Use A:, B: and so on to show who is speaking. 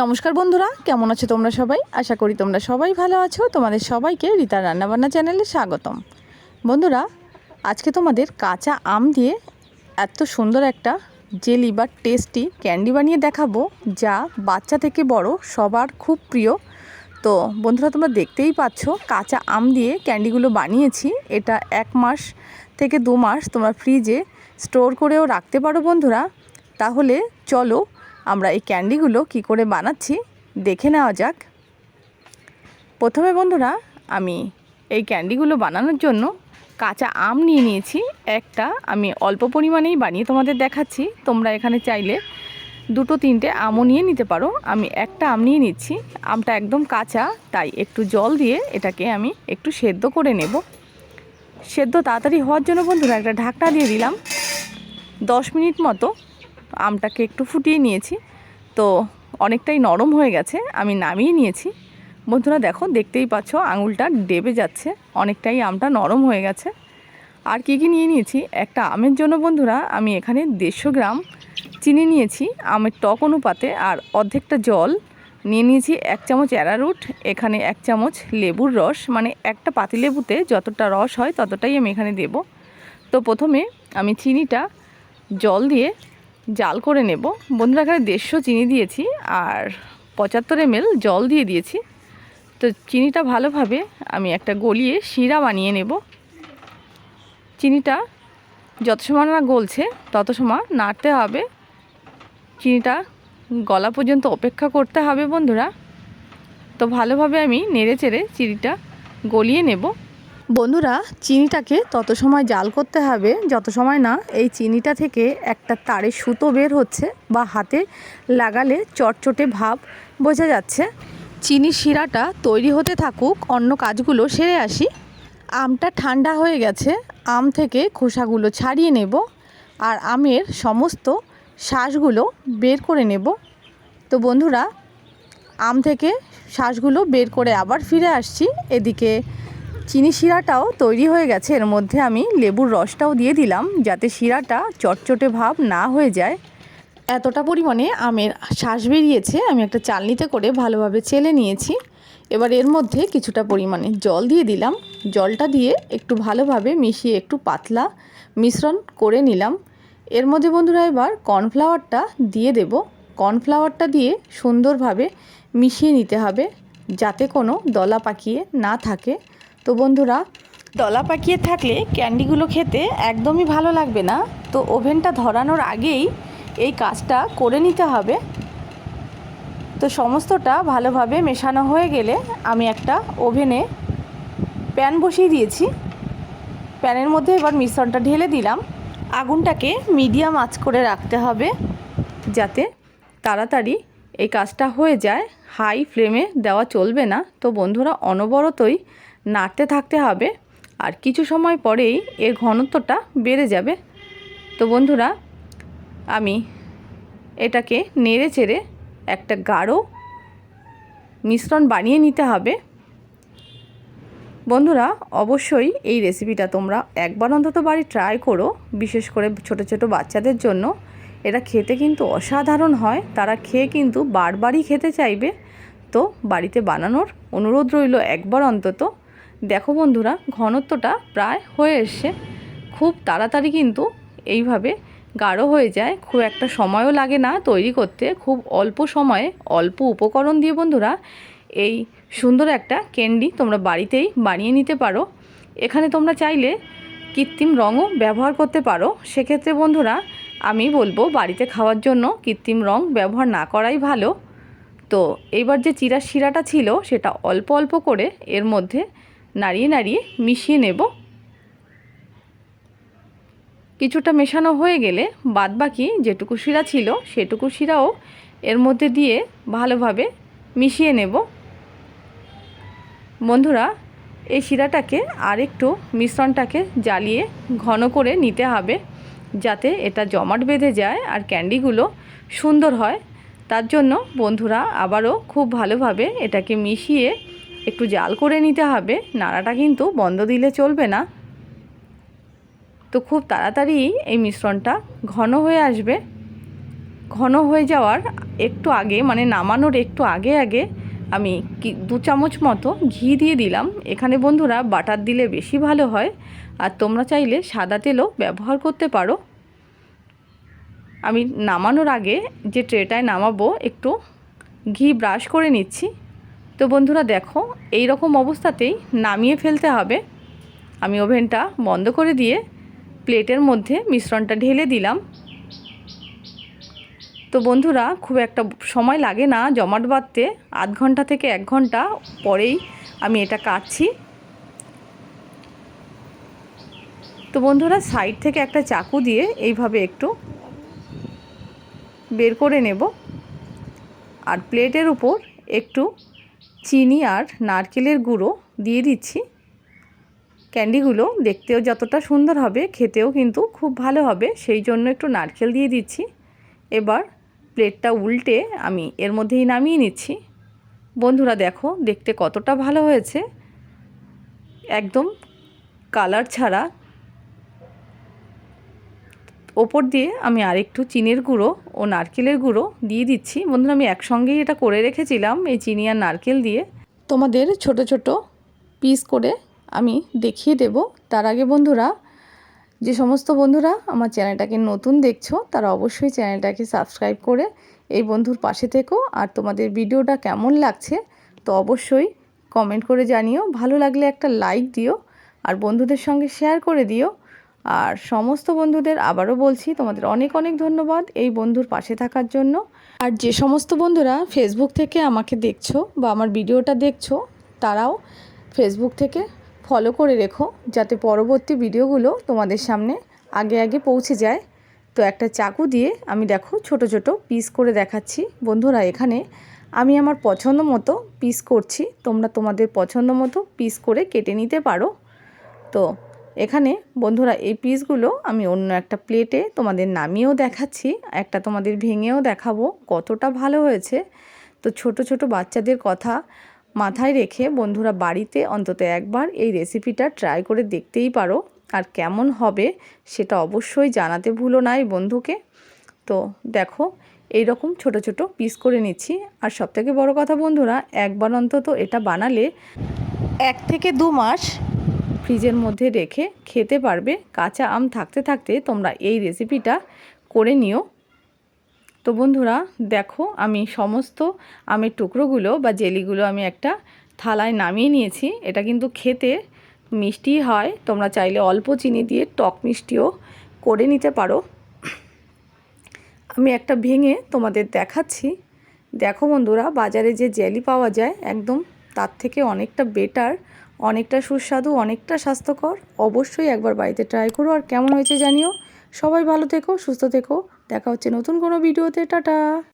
A: নমস্কার বন্ধুরা, কেমন আছো তোমরা সবাই? আশা করি তোমরা সবাই ভালো আছো। তোমাদের সবাইকে রীতা রান্নাবান্না চ্যানেলে স্বাগতম। বন্ধুরা, আজকে তোমাদের কাঁচা আম দিয়ে এত সুন্দর একটা জেলি বা টেস্টি ক্যান্ডি বানিয়ে দেখাবো, যা বাচ্চা থেকে বড় সবার খুব প্রিয়। তো বন্ধুরা, তোমরা দেখতেই পাচ্ছ, কাঁচা আম দিয়ে ক্যান্ডিগুলো বানিয়েছি। এটা এক মাস থেকে দু মাস তোমরা ফ্রিজে স্টোর করেও রাখতে পারো বন্ধুরা। তাহলে চলো আমরা এই ক্যান্ডিগুলো কি করে বানাচ্ছি, দেখে নেওয়া যাক। প্রথমে বন্ধুরা, আমি এই ক্যান্ডিগুলো বানানোর জন্য কাঁচা আম নিয়ে নিয়েছি। একটা আমি অল্প পরিমাণেই বানিয়ে তোমাদের দেখাচ্ছি। তোমরা এখানে চাইলে দুটো তিনটে আমও নিয়ে নিতে পারো। আমি একটা আম নিয়ে নিচ্ছি। আমটা একদম কাঁচা, তাই একটু জল দিয়ে এটাকে আমি একটু সেদ্ধ করে নেব। সেদ্ধ তাড়াতাড়ি হওয়ার জন্য বন্ধুরা একটা ঢাকনা দিয়ে দিলাম। দশ মিনিট মতো আমটাকে একটু ফুটিয়ে নিয়েছি। তো অনেকটাই নরম হয়ে গেছে, আমি নামিয়ে নিয়েছি। বন্ধুরা দেখো, দেখতেই পাচ্ছ, আঙুলটা ডেবে যাচ্ছে, অনেকটাই আমটা নরম হয়ে গেছে। আর কি কি নিয়ে নিয়েছি? একটা আমের জন্য বন্ধুরা, আমি এখানে দেড়শো গ্রাম চিনি নিয়েছি, আমের টক অনুপাতে, আর অর্ধেকটা জল নিয়ে নিয়েছি, এক চামচ অ্যারারুট, এখানে এক চামচ লেবুর রস মানে একটা পাতিলেবুতে যতটা রস হয় ততটাই আমি এখানে দেব। তো প্রথমে আমি চিনিটা জল দিয়ে জাল করে নেব। বন্ধুরা, এখানে দেড়শো চিনি দিয়েছি আর পঁচাত্তর এমএল জল দিয়ে দিয়েছি। তো চিনিটা ভালোভাবে আমি একটা গলিয়ে শিরা বানিয়ে নেব। চিনিটা যত সময় না গলছে, তত সময় নাড়তে হবে। চিনিটা গলা পর্যন্ত অপেক্ষা করতে হবে বন্ধুরা। তো ভালোভাবে আমি নেড়ে চেড়ে চিনিটা গলিয়ে নেব। বন্ধুরা, চিনিটাকে তত সময় জাল করতে হবে, যত সময় না এই চিনিটা থেকে একটা তারে সুতো বের হচ্ছে বা হাতে লাগালে চটচটে ভাব বোঝা যাচ্ছে। চিনি শিরাটা তৈরি হতে থাকুক, অন্য কাজগুলো সেরে আসি। আমটা ঠান্ডা হয়ে গেছে, আম থেকে খোসাগুলো ছাড়িয়ে নেব আর আমের সমস্ত শ্বাসগুলো বের করে নেব। তো বন্ধুরা, আম থেকে শ্বাসগুলো বের করে আবার ফিরে আসছি। এদিকে চিনি শিরাটাও তৈরি হয়ে গেছে। এর মধ্যে আমি লেবুর রসটাও দিয়ে দিলাম যাতে শিরাটা চটচটে ভাব না হয়ে যায়। এতটা পরিমাণে আমের শ্বাস বেরিয়েছে, আমি একটা চালনিতে করে ভালোভাবে চেলে নিয়েছি। এবার এর মধ্যে কিছুটা পরিমাণে জল দিয়ে দিলাম। জলটা দিয়ে একটু ভালোভাবে মিশিয়ে একটু পাতলা মিশ্রণ করে নিলাম। এর মধ্যে বন্ধুরা এবার কর্নফ্লাওয়ারটা দিয়ে দেব। কর্নফ্লাওয়ারটা দিয়ে সুন্দরভাবে মিশিয়ে নিতে হবে যাতে কোনো দলা পাকিয়ে না থাকে। তো বন্ধুরা, দলা পাকিয়ে থাকলে ক্যান্ডিগুলো খেতে একদমই ভালো লাগবে না। তো ওভেনটা ধরানোর আগেই এই কাজটা করে নিতে হবে। তো সমস্তটা ভালোভাবে মেশানো হয়ে গেলে আমি একটা ওভেনে প্যান বসিয়ে দিয়েছি। প্যানের মধ্যে এবার মিশ্রণটা ঢেলে দিলাম। আগুনটাকে মিডিয়াম আঁচ করে রাখতে হবে যাতে তাড়াতাড়ি এই কাজটা হয়ে যায়। হাই ফ্লেমে দেওয়া চলবে না। তো বন্ধুরা, অনবরতই নাড়তে থাকতে হবে। আর কিছু সময় পরেই এর ঘনত্বটা বেড়ে যাবে। তো বন্ধুরা, আমি এটাকে নেড়ে চেড়ে একটা গাঢ় মিশ্রণ বানিয়ে নিতে হবে। বন্ধুরা, অবশ্যই এই রেসিপিটা তোমরা একবার অন্তত বাড়ি ট্রাই করো। বিশেষ করে ছোট ছোট বাচ্চাদের জন্য। এটা খেতে কিন্তু অসাধারণ হয়। তারা খেয়ে কিন্তু বারবারই খেতে চাইবে। তো বাড়িতে বানানোর অনুরোধ রইল একবার অন্তত। দেখো বন্ধুরা, ঘনত্বটা প্রায় হয়ে এসছে। খুব তাড়াতাড়ি কিন্তু এইভাবে গাঢ় হয়ে যায়। খুব একটা সময়ও লাগে না তৈরি করতে। খুব অল্প সময়ে, অল্প উপকরণ দিয়ে বন্ধুরা এই সুন্দর একটা ক্যান্ডি তোমরা বাড়িতেই বানিয়ে নিতে পারো। এখানে তোমরা চাইলে কৃত্রিম রঙও ব্যবহার করতে পারো। সেক্ষেত্রে বন্ধুরা, আমি বলব বাড়িতে খাওয়ার জন্য কৃত্রিম রং ব্যবহার না করাই ভালো। তো এইবার যে চিরা শিরাটা ছিল, সেটা অল্প অল্প করে এর মধ্যে নাড়িয়ে নাড়িয়ে মিশিয়ে নেব। কিছুটা মেশানো হয়ে গেলে বাদবাকি যেটুকু শিরা ছিল সেটুকু শিরাও এর মধ্যে দিয়ে ভালোভাবে মিশিয়ে নেব। বন্ধুরা, এই শিরাটাকে আরেকটু মিশ্রণটাকে জ্বালিয়ে ঘন করে নিতে হবে যাতে এটা জমাট বেঁধে যায় আর ক্যান্ডিগুলো সুন্দর হয়। তার জন্য বন্ধুরা, আবারও খুব ভালোভাবে এটাকে মিশিয়ে একটু জাল করে নিতে হবে, নাড়াটা কিন্তু বন্ধ দিলে চলবে না। তো খুব তাড়াতাড়ি এই মিশ্রণটা ঘন হয়ে আসবে। ঘন হয়ে যাওয়ার একটু আগে মানে নামানোর একটু আগে আগে আমি কি, দু চামচ মতো ঘি দিয়ে দিলাম। এখানে বন্ধুরা বাটার দিলে বেশি ভালো হয়, আর তোমরা চাইলে সাদা তেলও ব্যবহার করতে পারো। আমি নামানোর আগে যে ট্রেটায় নামাবো, একটু ঘি ব্রাশ করে নিচ্ছি। তো বন্ধুরা দেখো এই রকম অবস্থাতেই নামিয়ে ফেলতে হবে। আমি ওভেনটা বন্ধ করে দিয়ে প্লেটের মধ্যে মিশ্রণটা ঢেলে দিলাম। তো বন্ধুরা, খুব একটা সময় লাগে না জমাট বাঁধতে। আধ ঘণ্টা থেকে এক ঘণ্টা পরেই আমি এটা কাটছি। তো বন্ধুরা, সাইড থেকে একটা চাকু দিয়ে এইভাবে একটু বের করে নেব। আর প্লেটের উপর একটু চিনি আর নারকেলের গুঁড়ো দিয়ে দিচ্ছি। ক্যান্ডিগুলো দেখতেও যতটা সুন্দর হবে, খেতেও কিন্তু খুব ভালো হবে, সেই জন্য একটু নারকেল দিয়ে দিচ্ছি। এবার প্লেটটা উল্টে আমি এর মধ্যেই নামিয়ে নিচ্ছি। বন্ধুরা দেখো, দেখতে কতটা ভালো হয়েছে। একদম কালার ছাড়া ওপর দিয়ে আমি আরেকটু চিনির গুঁড়ো ও নারকেলের গুঁড়ো দিয়ে দিচ্ছি। বন্ধুরা, আমি একসঙ্গেই এটা করে রেখেছিলাম এই চিনি আর নারকেল দিয়ে। তোমাদের ছোট ছোট পিস করে আমি দেখিয়ে দেব। তার আগে বন্ধুরা, যে সমস্ত বন্ধুরা আমার চ্যানেলটাকে নতুন দেখছ, তারা অবশ্যই চ্যানেলটাকে সাবস্ক্রাইব করে এই বন্ধুর পাশে থেকো। আর তোমাদের ভিডিওটা কেমন লাগছে, তো অবশ্যই কমেন্ট করে জানিও। ভালো লাগলে একটা লাইক দিও, আর বন্ধুদের সঙ্গে শেয়ার করে দিও। আর সমস্ত বন্ধুদের আবারও বলছি, তোমাদের অনেক অনেক ধন্যবাদ এই বন্ধুর পাশে থাকার জন্য। আর যে সমস্ত বন্ধুরা ফেসবুক থেকে আমাকে দেখছ বা আমার ভিডিওটা দেখছ, তারাও ফেসবুক থেকে ফলো করে রেখো, যাতে পরবর্তী ভিডিওগুলো তোমাদের সামনে আগে আগে পৌঁছে যায়। তো একটা চাকু দিয়ে আমি দেখো ছোট ছোট পিস করে দেখাচ্ছি। বন্ধুরা, এখানে আমি আমার পছন্দ মতো পিস করছি। তোমরা তোমাদের পছন্দ মতো পিস করে কেটে নিতে পারো। তো এখানে বন্ধুরা এই পিসগুলো আমি অন্য একটা প্লেটে তোমাদের নামিয়েও দেখাচ্ছি, একটা তোমাদের ভেঙেও দেখাবো কতটা ভালো হয়েছে। তো ছোট ছোট বাচ্চাদের কথা মাথায় রেখে বন্ধুরা বাড়িতে অন্তত একবার এই রেসিপিটা ট্রাই করে দেখতেই পারো আর কেমন হবে সেটা অবশ্যই জানাতে ভুলো না এই বন্ধুকে। তো দেখো এই রকম ছোট ছোট পিস করে নিচ্ছি। আর সবথেকে বড় কথা বন্ধুরা, একবার অন্তত এটা বানালে এক থেকে দু মাস ফ্রিজের মধ্যে রেখে খেতে পারবে। কাঁচা আম থাকতে থাকতে তোমরা এই রেসিপিটা করে নিও। তো বন্ধুরা, দেখো আমি সমস্ত আমের টুকরোগুলো বা জেলিগুলো আমি একটা থালায় নামিয়ে নিয়েছি। এটা কিন্তু খেতে মিষ্টি হয়। তোমরা চাইলে অল্প চিনি দিয়ে টক মিষ্টিও করে নিতে পারো। আমি একটা ভেঙে তোমাদের দেখাচ্ছি। দেখো বন্ধুরা, বাজারে যে জেলি পাওয়া যায়, একদম তার থেকে অনেকটা বেটার অনেকটা সুস্বাদু, অনেকটা স্বাস্থ্যকর, অবশ্যই একবার বাড়িতে ট্রাই করো। আর কেমন হয়েছে জানিও। সবাই ভালো থেকো, সুস্থ থেকো। দেখা হচ্ছে নতুন কোনো ভিডিওতে। টাটা!